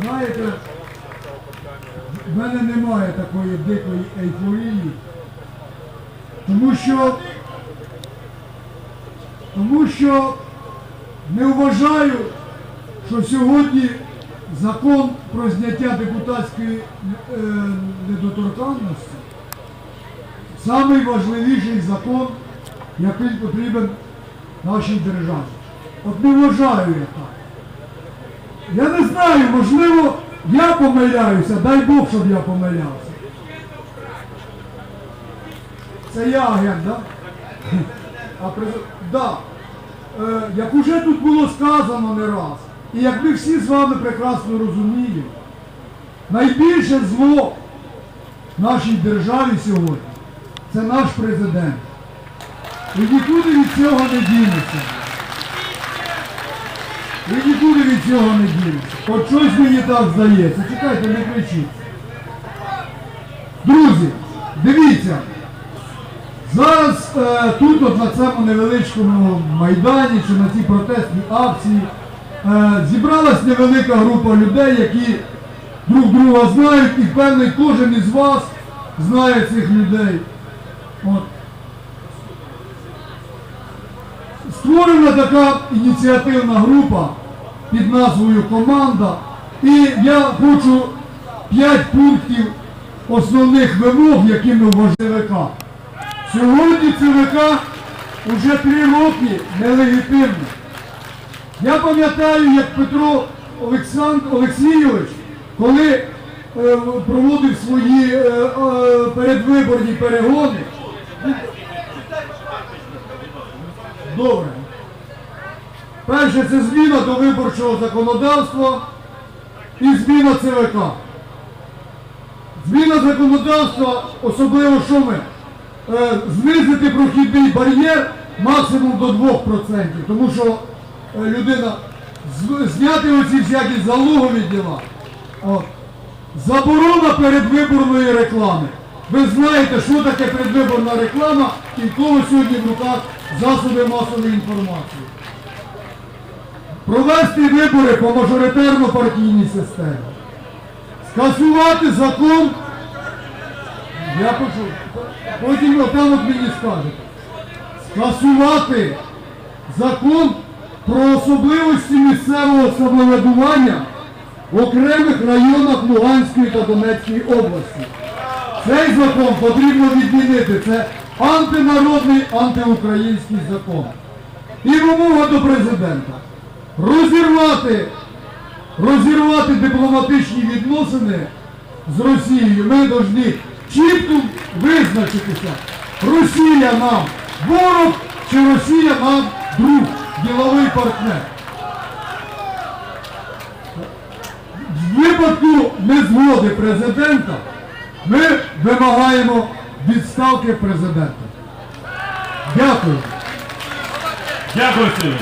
Знаєте, в мене немає такої дикої ейфорії, тому що, тому що не вважаю, що сьогодні закон про зняття депутатської е, недоторканності самий важливіший закон, який потрібен нашій державі. От не вважаю я так. Я не знаю, можливо, я помиляюся, дай Бог, щоб я помилявся. Це я агент, да? А през- да. Е, як уже тут було сказано не раз, і як ми всі з вами прекрасно розуміємо, найбільше зло нашій державі сьогодні це наш президент. І нікуди від цього не дінеться. І нікуди від цього не дінеться. От щось мені так здається. Чекайте, не кричіть. Друзі, дивіться. Зараз е, тут, от на цьому невеличкому майдані чи на цій протестній акції, е, зібралась невелика група людей, які друг друга знають, і певний кожен із вас знає цих людей. От. Створена така ініціативна група під назвою Команда. І я хочу 5 пунктів основних вимог, які ми вважаємо. Сьогодні ЦВК вже три роки нелегітимне. Я пам'ятаю, як Петро Олександр Олексійович, коли е, проводив свої е, е, передвиборні перегони, Добре. Перше це зміна до виборчого законодавства і зміна ЦВК. Зміна законодавства, особливо що ми? Е, знизити прохідний бар'єр максимум до 2%. Тому що е, людина зняти оці всякі залогові діла. Заборона передвиборної реклами. Ви знаєте, що таке передвиборна реклама і в кого сьогодні в руках засоби масової інформації. Провести вибори по мажоритарно-партійній системі. Скасувати закон. Я почув. Потім отам от мені скажете. Скасувати закон про особливості місцевого самоврядування в окремих районах Луганської та Донецької області. Цей закон потрібно відмінити. Це антинародний, антиукраїнський закон. І вимога до президента. Розірвати, розірвати дипломатичні відносини з Росією. Ми повинні чітко визначитися. Росія нам ворог чи Росія нам друг, діловий партнер. В випадку незгоди президента ми вимагаємо відставки президента. Дякую. Дякую.